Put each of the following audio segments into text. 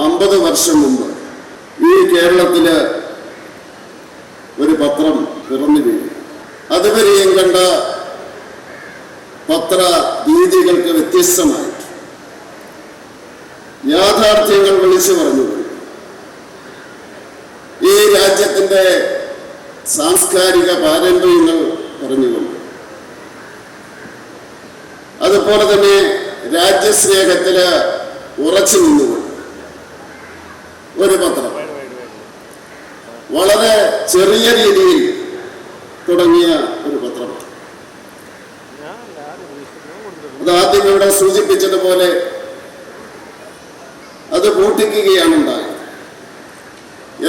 അമ്പത് വർഷം മുമ്പ് ഈ കേരളത്തിൽ ഒരു പത്രം പിറന്നു വീണു അതുവരെയും കണ്ട പത്ര രീതികൾക്ക് വ്യത്യസ്തമായി. യാഥാർത്ഥ്യങ്ങൾ വിളിച്ചു പറഞ്ഞു. ഈ രാജ്യത്തിന്റെ സാംസ്കാരിക പാരമ്പര്യങ്ങൾ പറഞ്ഞുകൊണ്ട് അതുപോലെ തന്നെ രാജ്യസ്നേഹത്തിൽ ഉറച്ചു നിന്നുകൊണ്ട്. ഒരു പത്രം. വളരെ ചെറിയ രീതിയിൽ തുടങ്ങിയ ഒരു പത്രമാണ്. അത് ആദ്യം ഇവിടെ സൂചിപ്പിച്ചതുപോലെ അത് പൂട്ടിക്കുകയാണ് ഉണ്ടായത്.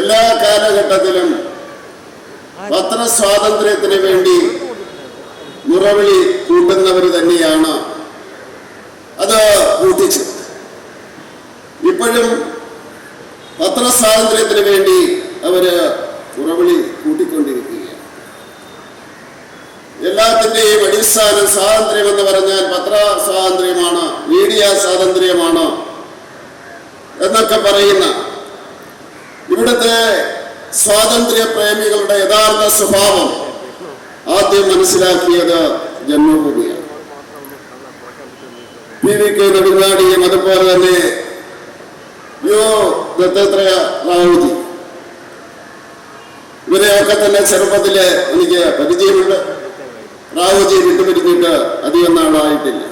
എല്ലാ കാലഘട്ടത്തിലും പത്രസ്വാതന്ത്ര്യത്തിന് വേണ്ടി മുറവിളി കൂട്ടുന്നവർ തന്നെയാണ് അത് പൂട്ടിച്ചത്. പത്രസ്വാതന്ത്ര്യത്തിന് വേണ്ടി അവർ പുറവിളി കൂട്ടിക്കൊണ്ടിരിക്കുകയാണ്. എല്ലാത്തിന്റെയും അടിസ്ഥാനം സ്വാതന്ത്ര്യം എന്ന് പറഞ്ഞാൽ പത്ര സ്വാതന്ത്ര്യമാണ് മീഡിയ സ്വാതന്ത്ര്യമാണ് എന്നൊക്കെ പറയുന്ന ഇവിടുത്തെ സ്വാതന്ത്ര്യ പ്രേമികളുടെ യഥാർത്ഥ സ്വഭാവം ആദ്യം മനസ്സിലാക്കിയത് ജന്മഭൂമിയാണ്. പി വി കെ നെടുങ്ങാടിയും അതുപോലെ തന്നെ ദത്താത്രേയ റാവുജി ഇവരെയൊക്കെ തന്നെ ചെറുപ്പത്തിൽ എനിക്ക് പരിചയമുണ്ട്. റാവുജി വിട്ടുപിരിഞ്ഞിട്ട് അധികം നാളായിട്ടില്ല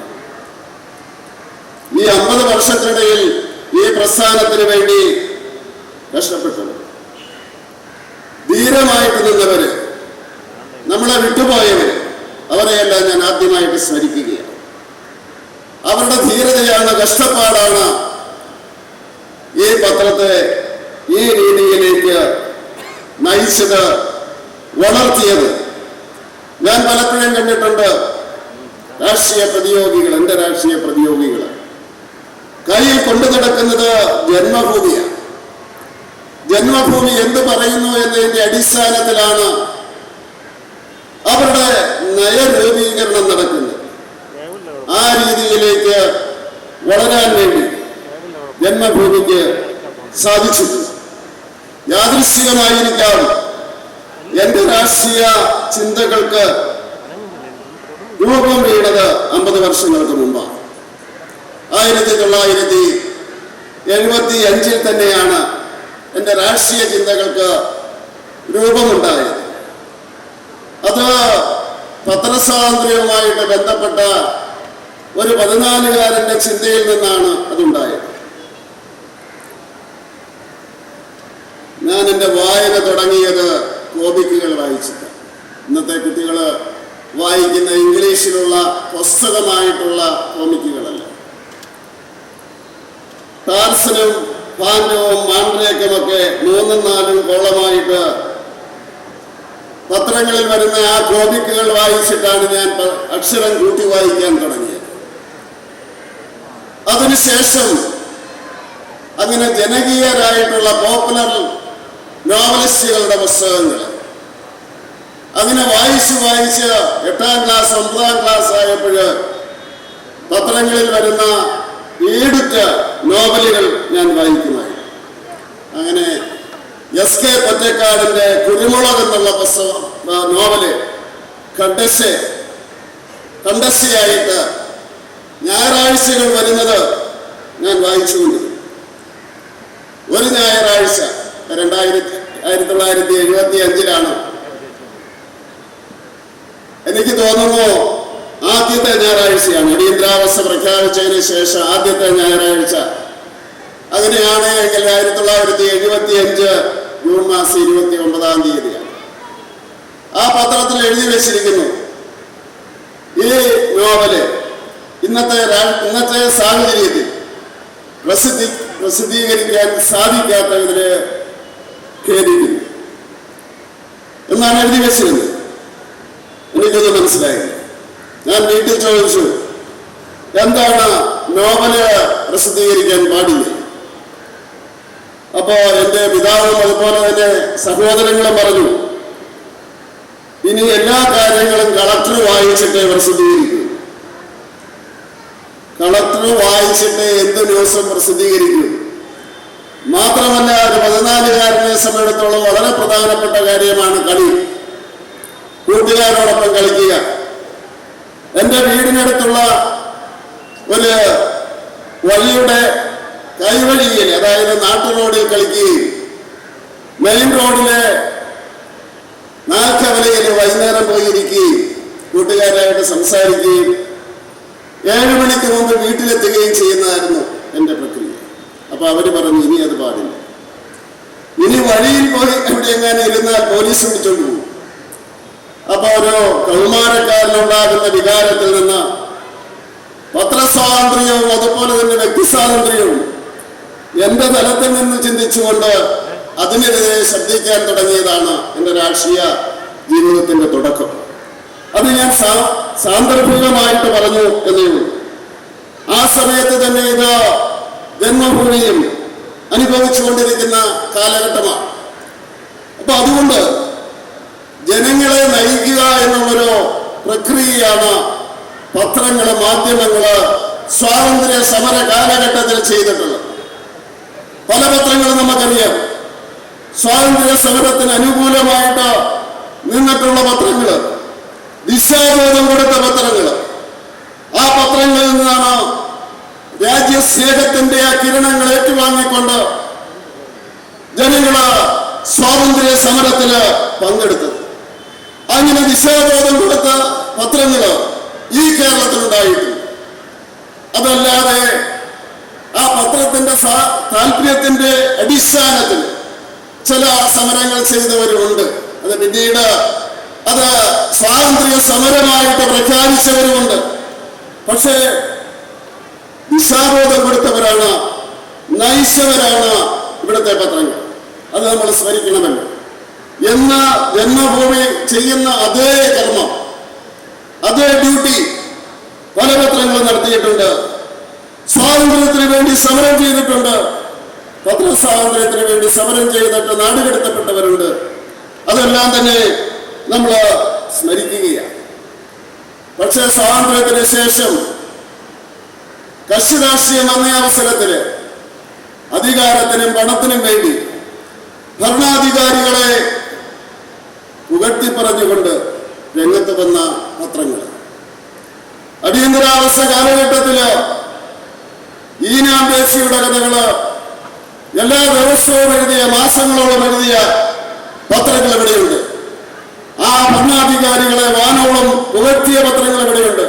ഈ അമ്പത് വർഷത്തിനിടയിൽ ഈ പ്രസ്ഥാനത്തിന് വേണ്ടി കഷ്ടപ്പെട്ടു. ധീരമായിട്ട് നിന്നവര് നമ്മളെ വിട്ടുപോയവര് അവരെയെല്ലാം ഞാൻ ആദ്യമായിട്ട് സ്മരിക്കുകയാണ്. അവരുടെ ധീരതയാണ് കഷ്ടപ്പാടാണ് ഈ പത്രത്തെ ഈ രീതിയിലേക്ക് നയിച്ചത് വളർത്തിയത് ഞാൻ പലപ്പോഴും കണ്ടിട്ടുണ്ട് രാഷ്ട്രീയ പ്രതിയോഗികൾ എന്റെ രാഷ്ട്രീയ പ്രതിയോഗികൾ. കയ്യിൽ കൊണ്ടു നടക്കുന്നത് ജന്മഭൂമിയാണ്. ജന്മഭൂമി എന്ത് പറയുന്നു എന്നതിന്റെ അടിസ്ഥാനത്തിലാണ് അവരുടെ നയരൂപീകരണം നടക്കുന്നത്. ആ രീതിയിലേക്ക് വളരാൻ വേണ്ടി ജന്മഭൂമിക്ക് സാധിച്ചിട്ടുണ്ട് യാദൃശ്ചികമായിരിക്കാം. എന്റെ രാഷ്ട്രീയ ചിന്തകൾക്ക് രൂപം വീണത് അമ്പത് വർഷങ്ങൾക്ക് മുമ്പാണ് ആയിരത്തി തൊള്ളായിരത്തി എഴുപത്തി അഞ്ചിൽ തന്നെയാണ് എന്റെ രാഷ്ട്രീയ ചിന്തകൾക്ക് രൂപമുണ്ടായത്. അത് പത്രസ്വാതന്ത്ര്യവുമായിട്ട് ബന്ധപ്പെട്ട ഒരു പതിനാലുകാരന്റെ ചിന്തയിൽ നിന്നാണ് അതുണ്ടായത് ഞാൻ എന്റെ വായന തുടങ്ങിയത് കോമിക്കുകൾ വായിച്ചിട്ട്. ഇന്നത്തെ കുട്ടികൾ വായിക്കുന്ന ഇംഗ്ലീഷിലുള്ള പുസ്തകമായിട്ടുള്ള കോമിക്കുകളല്ല. ടാർസനും പാൻഡവും മാൻഡ്രേക്കുമൊക്കെ മൂന്നും നാലും കോളമായിട്ട് പത്രങ്ങളിൽ വരുന്ന ആ കോമിക്കുകൾ വായിച്ചിട്ടാണ് ഞാൻ അക്ഷരം കൂട്ടി വായിക്കാൻ തുടങ്ങിയത്. അതിനുശേഷം അങ്ങനെ ജനകീയരായിട്ടുള്ള പോപ്പുലർ നോവലിസ്റ്റുകളുടെ പുസ്തകങ്ങൾ. അങ്ങനെ വായിച്ച് വായിച്ച് എട്ടാം ക്ലാസ് ഒമ്പതാം ക്ലാസ് ആയപ്പോൾ പത്രങ്ങളിൽ വരുന്ന ഈടുറ്റ നോവലുകൾ ഞാൻ വായിക്കുമായി അങ്ങനെ എസ് കെ പൊറ്റക്കാടിന്റെ കുരുമുളക് എന്നുള്ള പുസ്തകം നോവൽ കണ്ടസ് കണ്ടസിയായിട്ട് ഞായറാഴ്ചകൾ വരുന്നത് ഞാൻ വായിച്ചുകൊണ്ടിരുന്നു. ഒരു ഞായറാഴ്ച രണ്ടായിരത്തി ആയിരത്തി തൊള്ളായിരത്തി എഴുപത്തി അഞ്ചിലാണ് എനിക്ക് തോന്നുന്നു ആദ്യത്തെ ഞായറാഴ്ചയാണ്. അടിയന്തരാവസ്ഥ പ്രഖ്യാപിച്ചതിന് ശേഷം ആദ്യത്തെ ഞായറാഴ്ച. അങ്ങനെയാണ് എങ്കിൽ ആയിരത്തി തൊള്ളായിരത്തി എഴുപത്തി അഞ്ച് ജൂൺ മാസം ഇരുപത്തി ഒമ്പതാം തീയതിയാണ്. ആ പത്രത്തിൽ എഴുതി വെച്ചിരിക്കുന്നു. ഈ നോവൽ ഇന്നത്തെ ഇന്നത്തെ സാഹചര്യത്തിൽ പ്രസിദ്ധി പ്രസിദ്ധീകരിക്കാൻ സാധിക്കാത്തതിന് ഖേദിക്കുന്നു എന്നാണ് എഴുതി വെച്ചിരുന്നത് എനിക്കത് മനസ്സിലായി ഞാൻ വീട്ടിൽ ചോദിച്ചു എന്താണ് നോവൽ പ്രസിദ്ധീകരിക്കാൻ പാടില്ല? അപ്പോ എന്റെ പിതാവും അതുപോലെ തന്നെ സഹോദരങ്ങളും പറഞ്ഞു ഇനി എല്ലാ കാര്യങ്ങളും കളക്ടർ വായിച്ചിട്ട് പ്രസിദ്ധീകരിക്കും. കളക്ടർ വായിച്ചിട്ട് എന്ത് ന്യൂസും പ്രസിദ്ധീകരിക്കും? സംബന്ധിച്ചിടത്തോളം വളരെ പ്രധാനപ്പെട്ട കാര്യമാണ് കളി. കൂട്ടുകാരോടൊപ്പം കളിക്കുക. എന്റെ വീടിനടുത്തുള്ള ഒരു വഴിയുടെ കൈവഴിയിൽ അതായത് നാട്ടു റോഡിൽ കളിക്കുകയും മെയിൻ റോഡിലെ നാൽക്കവലയിൽ വൈകുന്നേരം പോയിരിക്കുകയും കൂട്ടുകാരായിട്ട് സംസാരിക്കുകയും ഏഴ് മണിക്ക് മുമ്പ് വീട്ടിലെത്തുകയും ചെയ്യുന്നതായിരുന്നു എന്റെ അപ്പൊ അവർ പറഞ്ഞു ഇനി അത് പാടില്ല. ഇനി വഴിയിൽ പോയി എവിടെയെങ്ങാനും ഇരുന്നാൽ പോലീസ് പിടിച്ചോണ്ട് പോകും. അപ്പൊ ഒരു കൗമാരക്കാരനുണ്ടാകുന്ന വികാരത്തിൽ നിന്ന് പത്രസ്വാതന്ത്ര്യവും അതുപോലെ തന്നെ വ്യക്തി സ്വാതന്ത്ര്യവും എന്റെ തലത്തിൽ നിന്ന് ചിന്തിച്ചുകൊണ്ട് അതിനെതിരെ ശ്രദ്ധിക്കാൻ തുടങ്ങിയതാണ് എന്റെ രാഷ്ട്രീയ ജീവിതത്തിന്റെ തുടക്കം. അത് ഞാൻ സാന്ദർഭികമായിട്ട് പറഞ്ഞു എന്നേ ഉള്ളൂ. ആ സമയത്ത് തന്നെ ഇത് ജന്മഭൂമിയും അനുഭവിച്ചുകൊണ്ടിരിക്കുന്ന കാലഘട്ടമാണ്. അപ്പൊ അതുകൊണ്ട് ജനങ്ങളെ നയിക്കുക എന്നുള്ളൊരു പ്രക്രിയയാണ് പത്രങ്ങൾ മാധ്യമങ്ങൾ സ്വാതന്ത്ര്യ സമര കാലഘട്ടത്തിൽ ചെയ്തിട്ടുള്ളത്. പല പത്രങ്ങളും നമുക്കറിയാം. സ്വാതന്ത്ര്യ സമരത്തിന് അനുകൂലമായിട്ട് നിന്നിട്ടുള്ള പത്രങ്ങൾ ദിശാബോധം കൊടുത്ത പത്രങ്ങൾ. ആ പത്രങ്ങളിൽ നിന്നാണ് രാജ്യസ്നേഹത്തിന്റെ ആ കിരണങ്ങൾ ഏറ്റുവാങ്ങിക്കൊണ്ട് ജനങ്ങൾ സ്വാതന്ത്ര്യ സമരത്തിൽ പങ്കെടുത്തത്. അങ്ങനെ ദിശാബോധം കൊടുത്ത പത്രങ്ങൾ ഈ കേരളത്തിലുണ്ടായിട്ടുണ്ട്. അതല്ലാതെ ആ പത്രത്തിന്റെ താല്പര്യത്തിന്റെ അടിസ്ഥാനത്തിൽ ചില സമരങ്ങൾ ചെയ്തവരുമുണ്ട്. അത് പിന്നീട് അത് സ്വാതന്ത്ര്യ സമരമായിട്ട് പ്രഖ്യാപിച്ചവരുമുണ്ട്. പക്ഷേ ദിശാബോധം കൊടുത്തവരാണ് നയിച്ചവരാണ് ഇവിടുത്തെ പത്രങ്ങൾ. അത് നമ്മൾ സ്മരിക്കണമല്ലോ. എന്ന ജന്മഭൂമി ചെയ്യുന്ന അതേ കർമ്മം അതേ ഡ്യൂട്ടി പല പത്രങ്ങളും നടത്തിയിട്ടുണ്ട്. സ്വാതന്ത്ര്യത്തിന് വേണ്ടി സമരം ചെയ്തിട്ടുണ്ട്. പത്ര പത്രസ്വാതന്ത്ര്യത്തിന് വേണ്ടി സമരം ചെയ്തിട്ട് നാടുകടത്തപ്പെട്ടവരുണ്ട് അതെല്ലാം തന്നെ നമ്മൾ സ്മരിക്കുകയാണ്. പക്ഷേ സ്വാതന്ത്ര്യത്തിന് ശേഷം കക്ഷി രാഷ്ട്രീയം വന്ന അവസരത്തിൽ അധികാരത്തിനും പണത്തിനും വേണ്ടി ഭരണാധികാരികളെ പുകഴ്ത്തി പറഞ്ഞുകൊണ്ട് രംഗത്ത് വന്ന പത്രങ്ങൾ. അടിയന്തരാവസ്ഥ കാലഘട്ടത്തിൽ ഈനാം ദേശിയുടെ കഥകൾ എല്ലാ ദിവസവും എഴുതിയ മാസങ്ങളോളം എഴുതിയ പത്രങ്ങൾ ഇവിടെയുണ്ട്. ആ ഭരണാധികാരികളെ വാനോളം പുകഴ്ത്തിയ പത്രങ്ങൾ ഇവിടെയുണ്ട്.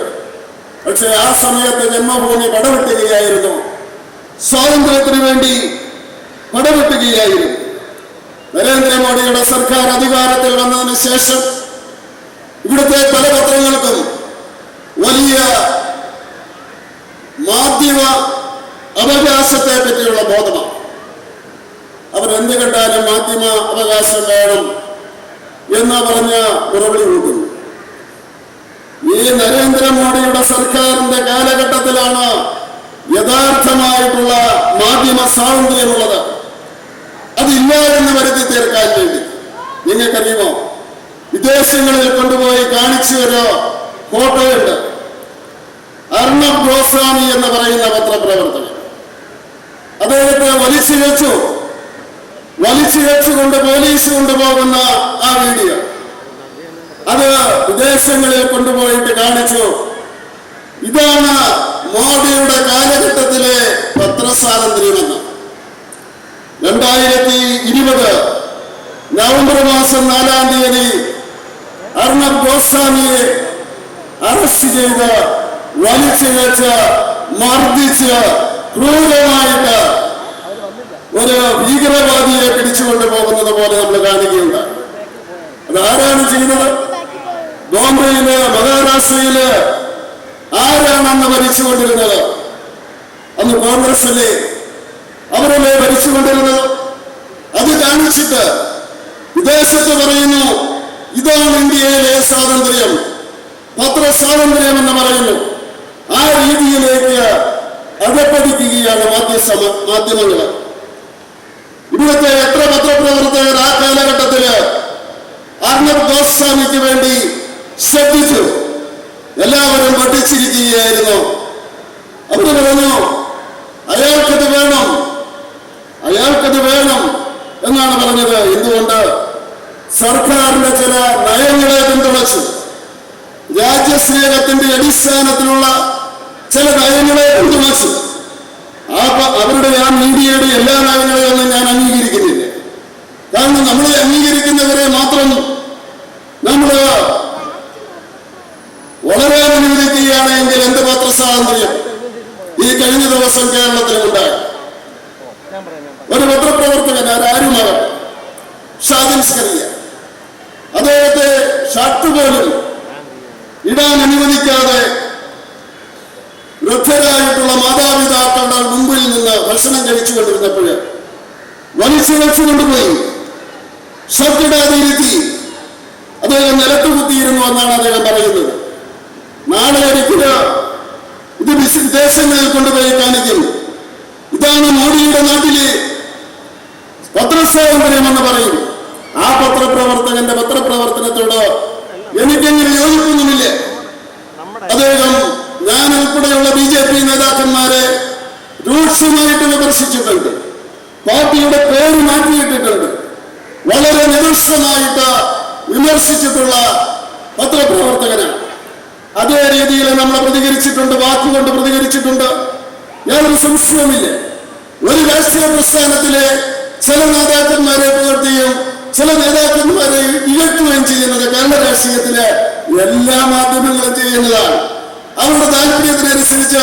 പക്ഷെ ആ സമയത്ത് ജന്മഭൂമി പടവെട്ടുകയായിരുന്നു സ്വാതന്ത്ര്യത്തിന് വേണ്ടി പടവെട്ടുകയായിരുന്നു നരേന്ദ്രമോദിയുടെ സർക്കാർ അധികാരത്തിൽ വന്നതിന് ശേഷം ഇവിടുത്തെ പല പത്രങ്ങൾക്കും വലിയ മാധ്യമ അവകാശത്തെ പറ്റിയുള്ള ബോധമാണ്. അവരെന്ത് കണ്ടാലും മാധ്യമ അവകാശം വേണം എന്ന് പറഞ്ഞ ഉറവിളി കൂട്ടുന്നു ഈ നരേന്ദ്രമോദിയുടെ സർക്കാരിന്റെ കാലഘട്ടത്തിലാണ് യഥാർത്ഥമായിട്ടുള്ള മാധ്യമ സ്വാതന്ത്ര്യമുള്ളത്. അതില്ല എന്ന് വരുത്തി തീർക്കാൻ വേണ്ടി. നിങ്ങൾക്കറിയുമോ? വിദേശങ്ങളിൽ കൊണ്ടുപോയി കാണിച്ചു ഒരു ഫോട്ടോയുണ്ട്. അർണബ് ഗോസ്വാമി എന്ന് പറയുന്ന പത്രപ്രവർത്തകൻ. അദ്ദേഹത്തെ വലിച്ചു വെച്ചു വലിച്ചു വെച്ചുകൊണ്ട് പോലീസ് കൊണ്ടുപോകുന്ന ആ വീഡിയോ. അത് വിദേശങ്ങളിൽ കൊണ്ടുപോയിട്ട് കാണിച്ചു. ഇതാണ് മോഡിയുടെ കാലഘട്ടത്തിലെ പത്രസ്വാതന്ത്ര്യമെന്ന്. രണ്ടായിരത്തി ഇരുപത് നവംബർ മാസം നാലാം തീയതി അർണബ് ഗോസ്വാമിയെ അറസ്റ്റ് ചെയ്ത് വലിച്ചു വെച്ച് മർദ്ദിച്ച് ക്രൂരമായിട്ട് ഒരു ഭീകരവാദിയെ പിടിച്ചുകൊണ്ട് പോകുന്നത് പോലെ നമ്മൾ കാണുകയുണ്ട് ആരാണ് ചെയ്യുന്നത്? ബോംബെയിൽ മഹാരാഷ്ട്രയിൽ ആരാണ് അന്ന് ഭരിച്ചുകൊണ്ടിരുന്നത്? അന്ന് കോൺഗ്രസ് അല്ലേ? അവരല്ലേ ഭരിച്ചുകൊണ്ടിരുന്നത്? അത് കാണിച്ചിട്ട് വിദേശത്ത് പറയുന്നു ഇതാണ് ഇന്ത്യയിലെ സ്വാതന്ത്ര്യം. പത്രസ്വാതന്ത്ര്യം എന്ന് പറയുന്നു. ആ രീതിയിലേക്ക് അകപ്പതിക്കുകയാണ് മാധ്യമ മാധ്യമങ്ങൾ ഇവിടുത്തെ എത്ര പത്രപ്രവർത്തകർ ആ കാലഘട്ടത്തിൽ അർണബ് ഗോസ്വാമിക്ക് വേണ്ടി ശ്രദ്ധിച്ചു. എല്ലാവരും പഠിച്ചിരിക്കുകയായിരുന്നു. അവർ പറഞ്ഞു അയാൾക്കത് വേണം അയാൾക്കത് വേണം എന്നാണ് പറഞ്ഞത്. എന്തുകൊണ്ട്? സർക്കാരിന്റെ ചില നയങ്ങളെ പിന്തുണച്ചു. രാജ്യസ്നേഹത്തിന്റെ അടിസ്ഥാനത്തിലുള്ള ചില നയങ്ങളെ പിന്തുണച്ചു. ആ അവരുടെ ആ മീഡിയയുടെ എല്ലാ നയങ്ങളെയൊന്നും ഞാൻ അംഗീകരിക്കുന്നില്ല. കാരണം നമ്മളെ അംഗീകരിക്കുന്നവരെ മാത്രം നമ്മൾ വളരെ അനുവദിക്കുകയാണ് എങ്കിൽ എന്ത് പത്രസ്വാതന്ത്ര്യം ഈ കഴിഞ്ഞ ദിവസം കേരളത്തിലുണ്ടായി ഒരു പത്രപ്രവർത്തകൻ ആരുമാകട്ടെ ഷാദിൻ സ്കറിയ അദ്ദേഹത്തെ ഷർട്ട് പോലും ഇടാൻ അനുവദിക്കാതെ വൃദ്ധരായിട്ടുള്ള മാതാപിതാക്കളുടെ മുമ്പിൽ നിന്ന് ഭക്ഷണം കഴിച്ചുകൊണ്ടിരുന്നപ്പോൾ വലിച്ചു വെച്ചു കൊണ്ടുപോയി ഇടാതെ ഇരുത്തി അദ്ദേഹം നിലത്ത് കുത്തിയിരുന്നു എന്നാണ് അദ്ദേഹം പറയുന്നത്. നാളെ ഒരിക്കൽ ഇത് വിദേശങ്ങളിൽ കൊണ്ടുപോയി കാണിക്കും. ഇതാണ് മോദിയുടെ നാട്ടിലെ പത്രസ്വാതന്ത്ര്യം എന്ന് പറയും. ആ പത്രപ്രവർത്തകന്റെ പത്രപ്രവർത്തനത്തോട് എനിക്കെങ്ങനെ യോജിപ്പൊന്നുമില്ല അദ്ദേഹം ഞാൻ ഉൾപ്പെടെയുള്ള ബി ജെ പി നേതാക്കന്മാരെ രൂക്ഷമായിട്ട് വിമർശിച്ചിട്ടുണ്ട് പാർട്ടിയുടെ പേര് മാറ്റിയിട്ടിട്ടുണ്ട് വളരെ നിരുഷ്ണമായിട്ട് വിമർശിച്ചിട്ടുള്ള പത്രപ്രവർത്തകനാണ് അതേ രീതിയിൽ നമ്മൾ പ്രതികരിച്ചിട്ടുണ്ട് വാക്കുകൊണ്ട് പ്രതികരിച്ചിട്ടുണ്ട്. ഞാനൊരു സംശയവുമില്ല. ഒരു രാഷ്ട്രീയ പ്രസ്ഥാനത്തിലെ ചില നേതാക്കന്മാരെ പുകഴ്ത്തുകയും ചില നേതാക്കന്മാരെ ഇകഴ്ത്തുകയും ചെയ്യുന്നത് കേരള രാഷ്ട്രീയത്തിലെ എല്ലാ മാധ്യമങ്ങളും ചെയ്യുന്നതാണ്. അവരുടെ താല്പര്യത്തിനനുസരിച്ച്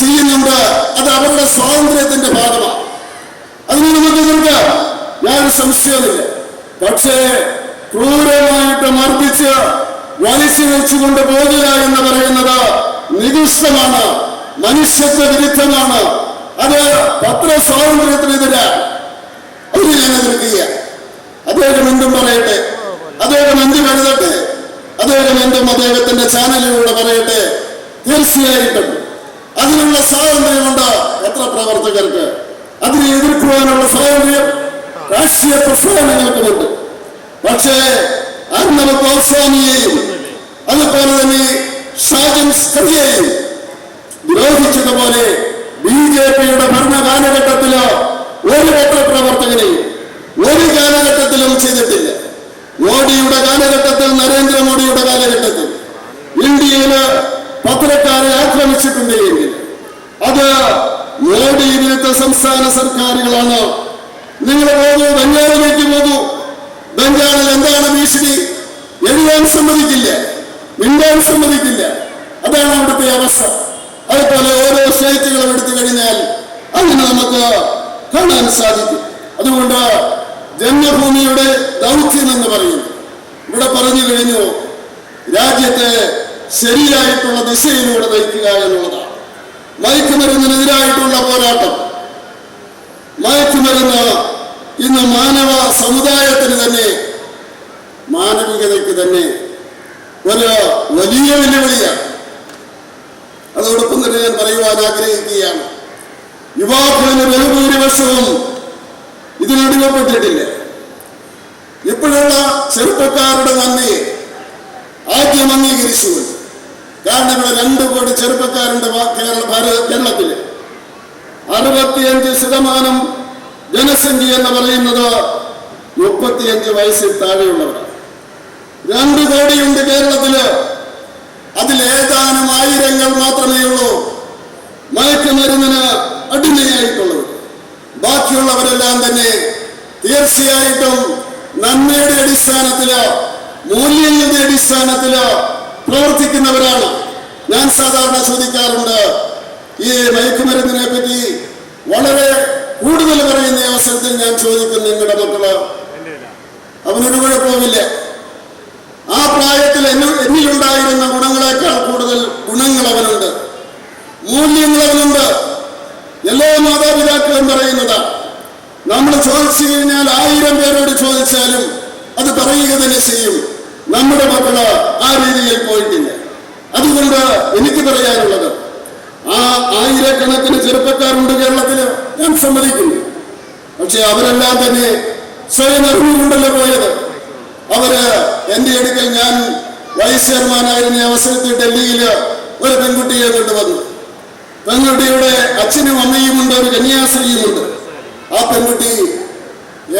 ചെയ്യുന്നുണ്ട്. അത് അവരുടെ സ്വാതന്ത്ര്യത്തിന്റെ ഭാഗമാണ്. അതിന് നമുക്ക് എതിർക്കാം. ഞാൻ സംശയമില്ല പക്ഷേ ക്രൂരമായിട്ട് മർദ്ദിച്ച് വലിച്ചു വെച്ചുകൊണ്ട് പോകുക എന്ന് പറയുന്നത് നികൃഷ്ടമാണ് മനുഷ്യത്വ വിരുദ്ധമാണ്. അത് പത്ര സ്വാതന്ത്ര്യത്തിനെതിരെ അതിന് ഞാൻ എതിർക്കുക അദ്ദേഹം എന്തും പറയട്ടെ. അദ്ദേഹം എന്തും എഴുതട്ടെ അദ്ദേഹം എന്തും അദ്ദേഹത്തിന്റെ ചാനലിലൂടെ പറയട്ടെ. തീർച്ചയായിട്ടും അതിനുള്ള സ്വാതന്ത്ര്യമുണ്ട് പത്രപ്രവർത്തകർക്ക് അതിനെ എതിർക്കുവാനുള്ള സ്വാതന്ത്ര്യം രാഷ്ട്രീയ പ്രസ്ഥാനങ്ങൾക്കുമുണ്ട്. പക്ഷേ അന്നവ ഗോസ്വാമിയെയും അതുപോലെ തന്നെ ഷാജൻ സ്കറിയെയും വിരോധിച്ചതുപോലെ ബി ജെ പിയുടെ ഭരണ കാലഘട്ടത്തിൽ ഒരു പത്രപ്രവർത്തകനെയും ഒരു കാലഘട്ടത്തിലും ചെയ്തിട്ടില്ല. മോഡിയുടെ കാലഘട്ടത്തിൽ നരേന്ദ്രമോദിയുടെ കാലഘട്ടത്തിൽ ഇന്ത്യയിൽ പത്രക്കാരെ ആക്രമിച്ചിട്ടുണ്ടെങ്കിൽ അത് മോഡി വിരുദ്ധ സംസ്ഥാന സർക്കാരുകളാണ് അങ്ങനെ നമുക്ക് കാണാൻ സാധിക്കും. അതുകൊണ്ട് ജന്മഭൂമിയുടെ ദൗത്യം എന്ന് പറയുന്നു. ഇവിടെ പറഞ്ഞു കഴിഞ്ഞു രാജ്യത്തെ ശരിയായിട്ടുള്ള ദിശയിലൂടെ നയിക്കുക എന്നുള്ളതാണ്. മയക്കുമരുന്നിനെതിരായിട്ടുള്ള പോരാട്ടം. മയക്കുമരുന്ന് ഇന്ന് മാനവ സമുദായത്തിന് തന്നെ മാനവികതയ്ക്ക് തന്നെ ഒരു വലിയ വെല്ലുവിളിയാണ്. അതോടൊപ്പം തന്നെ ഞാൻ പറയുവാൻ ആഗ്രഹിക്കുകയാണ്. യുവാക്കളിന് ബഹുഭൂരിപക്ഷവും ഇതിനടിമപ്പെട്ടിട്ടില്ല ഇപ്പോഴുള്ള ചെറുപ്പക്കാരുടെ നന്ദിയെ ആദ്യം അംഗീകരിച്ചു. കാരണം ഇവിടെ രണ്ടു കോടി ചെറുപ്പക്കാരുണ്ട് കേരള ഭാരത കേരളത്തിൽ അറുപത്തിയഞ്ച് ശതമാനം ജനസംഖ്യ എന്ന് പറയുന്നത് മുപ്പത്തിയഞ്ച് വയസ്സിൽ താഴെയുള്ളവരാണ്. രണ്ടു കോടിയുണ്ട് കേരളത്തിൽ. അതിലേതാനും ആയിരങ്ങൾ മാത്രമേ ഉള്ളൂ. മയക്കുമരുന്നിന് അടിമയായിട്ടുള്ളവർ ബാക്കിയുള്ളവരെല്ലാം തന്നെ തീർച്ചയായിട്ടും നന്മയുടെ അടിസ്ഥാനത്തിലോ മൂല്യങ്ങളുടെ അടിസ്ഥാനത്തിലോ പ്രവർത്തിക്കുന്നവരാണ്. ഞാൻ സാധാരണ ചോദിക്കാറുണ്ട് ഈ മയക്കുമരുന്നിനെ പറ്റി വളരെ കൂടുതൽ പറയുന്ന അവസരത്തിൽ ഞാൻ ചോദിക്കുന്നു നിങ്ങളുടെ മക്കൾ. അവനൊരു കുഴപ്പവുമില്ല. ആ പ്രായത്തിൽ എന്നു- എന്നിലുണ്ടായിരുന്ന ഗുണങ്ങളെക്കാൾ കൂടുതൽ ഗുണങ്ങൾ അവനുണ്ട്. മൂല്യങ്ങൾ അവനുണ്ട്. എല്ലാ മാതാപിതാക്കളും പറയുന്നത്. നമ്മൾ ചോദിച്ചു കഴിഞ്ഞാൽ ആയിരം പേരോട് ചോദിച്ചാലും അത് പറയുക തന്നെ ചെയ്യും. നമ്മുടെ മക്കൾ ആ രീതിയിൽ പോയിട്ടില്ല. അതുകൊണ്ട് എനിക്ക് പറയാനുള്ളത് ആ ആയിരക്കണക്കിന് ചെറുപ്പക്കാരുണ്ട് കേരളത്തിൽ. ഞാൻ സമ്മതിക്കുന്നു. പക്ഷെ അവരെല്ലാം തന്നെ സ്വയം അറിഞ്ഞുകൊണ്ടല്ലോ പോയത്. അവർ എന്റെ അടുക്കൽ ഞാൻ വൈസ് ചെയർമാനായിരുന്ന അവസരത്തിൽ ഡൽഹിയിൽ ഒരു പെൺകുട്ടിയെ കൊണ്ടുവന്നു. പെൺകുട്ടിയുടെ അച്ഛനും അമ്മയും ഉണ്ട് ഒരു കന്യാസ്ത്രീയുമുണ്ട് ആ പെൺകുട്ടി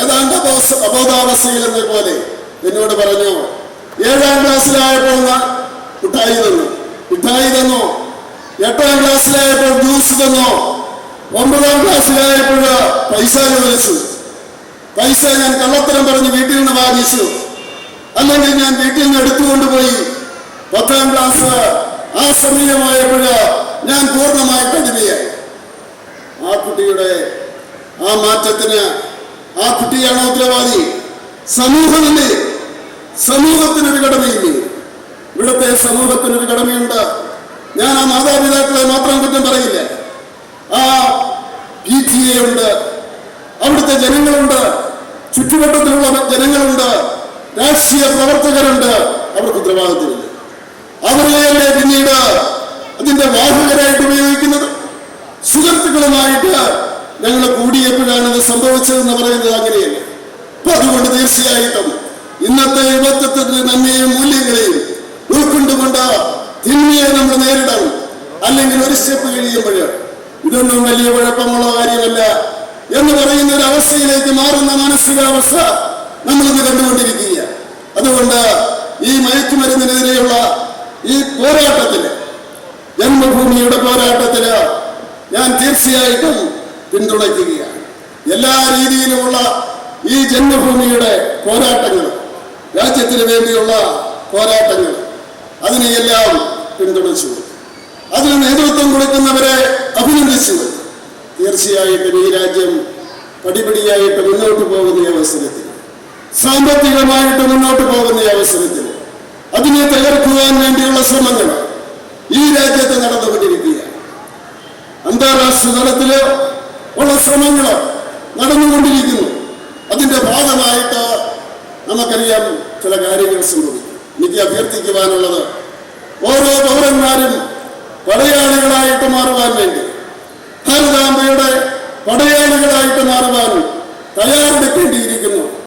ഏതാണ്ട് അബോധ അബോധാവസ്ഥയിൽ എന്ന പോലെ എന്നോട് പറഞ്ഞു ഏഴാം ക്ലാസ്സിലായപ്പോൾ മിഠായി തന്നു. മിഠായി തന്നു. എട്ടാം ക്ലാസ്സിലായപ്പോൾ ജ്യൂസ് തന്നു. ഒമ്പതാം ക്ലാസ്സിലായപ്പോൾ പൈസ ചോദിച്ചു. പൈസ ഞാൻ കള്ളത്തരം പറഞ്ഞ് വീട്ടിൽ നിന്ന് വാങ്ങിച്ചു. അല്ലെങ്കിൽ ഞാൻ വീട്ടിൽ നിന്ന് എടുത്തുകൊണ്ടുപോയി പത്താം ക്ലാസ് ആ സമയമായപ്പോൾ ഞാൻ പൂർണമായിട്ട് അടിമയായി ആ കുട്ടിയുടെ ആ മാറ്റത്തിന് ആ കുട്ടിയാണ് ഉത്തരവാദി. സമൂഹമില്ലേ? സമൂഹത്തിനൊരു കടമയില്ലേ ഇവിടുത്തെ സമൂഹത്തിനൊരു കടമയുണ്ട്. ഞാൻ ആ മാതാപിതാക്കളെ മാത്രം കുറ്റം പറയില്ല. ആ പി ടി എ ഉണ്ട് അവിടുത്തെ ജനങ്ങളുണ്ട്. ചുറ്റുവട്ടത്തിലുള്ള ജനങ്ങളുണ്ട്. രാഷ്ട്രീയ പ്രവർത്തകരുണ്ട്. അവർക്ക് ഉത്തരവാദിത്തമില്ല അവരെയല്ലേ പിന്നീട് അതിന്റെ വാഹകരായിട്ട് ഉപയോഗിക്കുന്നത്? സുഹൃത്തുക്കളുമായിട്ട് ഞങ്ങൾ കൂടിയപ്പോഴാണ് ഇത് സംഭവിച്ചതെന്ന് പറയുന്നത് അങ്ങനെയല്ല? അപ്പൊ അതുകൊണ്ട് തീർച്ചയായിട്ടും ഇന്നത്തെ യുവത്വത്തിന്റെ നന്മയും മൂല്യങ്ങളെയും ഉൾക്കൊണ്ടുകൊണ്ട് തിന്മയെ നമ്മൾ നേരിടണം. അല്ലെങ്കിൽ ഒരു സ്റ്റെപ്പ് കഴിയുമ്പോൾ ഇതൊന്നും വലിയ കുഴപ്പമുള്ള കാര്യമല്ല എന്ന് പറയുന്ന ഒരു അവസ്ഥയിലേക്ക് മാറുന്ന മാനസികാവസ്ഥ നമ്മളിന്ന് കണ്ടുകൊണ്ടിരിക്കുക അതുകൊണ്ട് ഈ മയക്കുമരുന്നിനെതിരെയുള്ള ഈ പോരാട്ടത്തിന് ജന്മഭൂമിയുടെ പോരാട്ടത്തിന് ഞാൻ തീർച്ചയായിട്ടും പിന്തുണയ്ക്കുകയാണ്. എല്ലാ രീതിയിലുമുള്ള ഈ ജന്മഭൂമിയുടെ പോരാട്ടങ്ങൾ രാജ്യത്തിന് വേണ്ടിയുള്ള പോരാട്ടങ്ങൾ അതിനെയെല്ലാം പിന്തുണച്ചു. അതിന് നേതൃത്വം കൊടുക്കുന്നവരെ അഭിനന്ദിച്ചു. തീർച്ചയായിട്ടും ഈ രാജ്യം പടിപടിയായിട്ട് മുന്നോട്ട് പോകുന്ന അവസരത്തിൽ സാമ്പത്തികമായിട്ട് മുന്നോട്ട് പോകുന്ന അവസരത്തിൽ അതിനെ തകർക്കുവാൻ വേണ്ടിയുള്ള ശ്രമങ്ങൾ ഈ രാജ്യത്ത് നടന്നുകൊണ്ടിരിക്കുകയാണ്. അന്താരാഷ്ട്ര തലത്തിൽ ഉള്ള ശ്രമങ്ങൾ നടന്നുകൊണ്ടിരിക്കുന്നു. അതിന്റെ ഭാഗമായിട്ട് നമുക്കറിയാം ചില കാര്യങ്ങൾ സംഭവിക്കും. എനിക്ക് അഭ്യർത്ഥിക്കുവാനുള്ളത് ഓരോ പൗരന്മാരും പടയാളികളായിട്ട് മാറുവാൻ വേണ്ടി ഭാരതാംബയുടെ പടയാളികളായിട്ട് മാറുവാൻ